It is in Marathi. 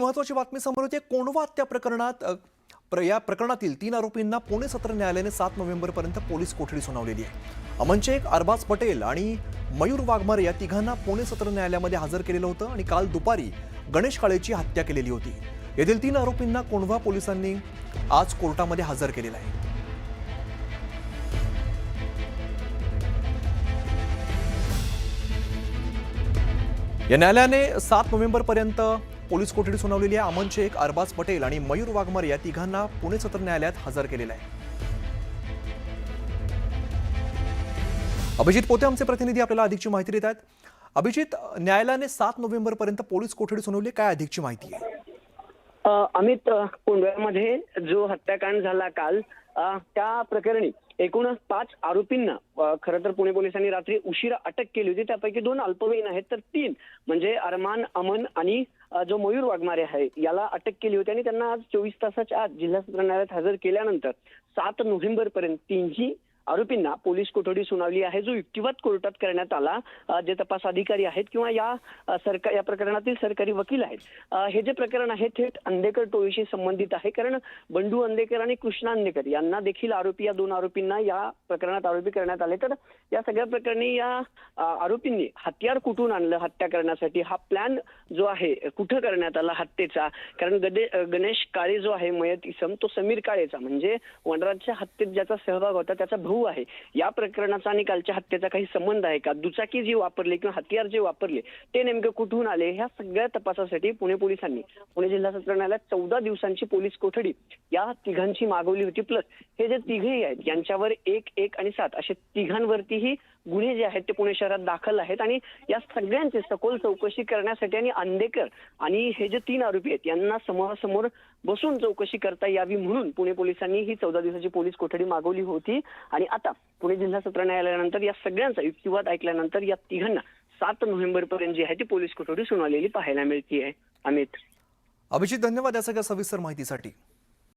महत्वाची बातमी समोर येते. कोणवा हत्या प्रकरणात प्र- या प्रकरणातील तीन आरोपींना पुणे सत्र न्यायालयाने सात नोव्हेंबरपर्यंत पोलीस कोठडी सुनावलेली आहे. अमन एक अरबाज पटेल आणि मयूर वाघमारे या तिघांना पुणे सत्र न्यायालयामध्ये हजर केलेलं होतं आणि काल दुपारी गणेश काळेची हत्या केलेली होती. येथील तीन आरोपींना कोंढवा पोलिसांनी आज कोर्टामध्ये हजर केलेलं आहे. या न्यायालयाने सात नोव्हेंबरपर्यंत पोलीस कोठडी सुनावलेली आहे. अमन शेख अरबाज पटेल आणि मयूर वाघमार या तिघांना पुणे सत्र न्यायालयात हजर केलेलं आहे. अभिजित पोते आमचे प्रतिनिधी आपल्याला अधिकची माहिती देत आहेत. अभिजित न्यायालयाने सात नोव्हेंबरपर्यंत पोलीस कोठडी सुनावली. काय अधिकची माहिती आहे? अमित अ, जो हत्याकांड झाला काल त्या प्रकरणी एकूण पाच आरोपींना खरं तर पुणे पोलिसांनी रात्री उशिरा अटक केली होती. त्यापैकी दोन अल्पवयीन आहेत तर तीन म्हणजे अरमान अमन आणि जो मयूर वाघमारे आहे याला अटक केली होती आणि त्यांना आज चोवीस तासाच्या आत जिल्हा सत्र न्यायालयात हजर केल्यानंतर सात नोव्हेंबर पर्यंत तीनही आरोपींना पोलीस कोठडी सुनावली आहे. जो युक्तिवाद कोर्टात करण्यात आला जे तपास अधिकारी आहेत किंवा या सरकार या प्रकरणातील सरकारी वकील आहेत हे जे प्रकरण आहे थेट अंधेकर टोळीशी संबंधित आहे. कारण बंडू अंधेकर आणि कृष्णा अंधेकर यांना देखील आरोपी या दोन आरोपींना या प्रकरणात आरोपी करण्यात आले. तर या सगळ्या प्रकरणी या आरोपींनी हत्यार कुठून आणलं हत्या करण्यासाठी? हा प्लॅन जो आहे कुठं करण्यात आला हत्येचा? कारण गदे गणेश काळे जो आहे मयत इसम तो समीर काळेचा. म्हणजे वनराजच्या हत्येत ज्याचा सहभाग होता त्याचा भाऊ भाऊ आहे. या प्रकरणाचा आणि कालच्या हत्येचा काही संबंध आहे का? दुचाकी जी वापरली किंवा हत्यार जे वापरले ते नेमकं कुठून आले? ह्या सगळ्या तपासासाठी पुणे पोलिसांनी पुणे जिल्हा सत्र न्यायालयात चौदा दिवसांची पोलीस कोठडी या तिघांची मागवली होती. प्लस हे जे तिघेही आहेत यांच्यावर एक एक आणि सात असे तिघांवरतीही गुन्हे जे आहेत ते पुणे शहरात दाखल आहेत. आणि या सगळ्यांची सखोल चौकशी करण्यासाठी आणि अंधेकर आणि हे जे तीन आरोपी आहेत यांना समोरासमोर बसून चौकशी करता यावी म्हणून पुणे पोलिसांनी ही चौदा दिवसाची पोलीस कोठडी मागवली होती. आणि आता पुणे जिल्हा सत्र न्यायालयानंतर या सगळ्यांचा युक्तिवाद ऐकल्यानंतर या तिघांना सात नोव्हेंबर पर्यंत जी आहे ती पोलीस कोठडी सुनावलेली पाहायला मिळते आहे अमित. अभिजित धन्यवाद या सगळ्या सविस्तर माहितीसाठी.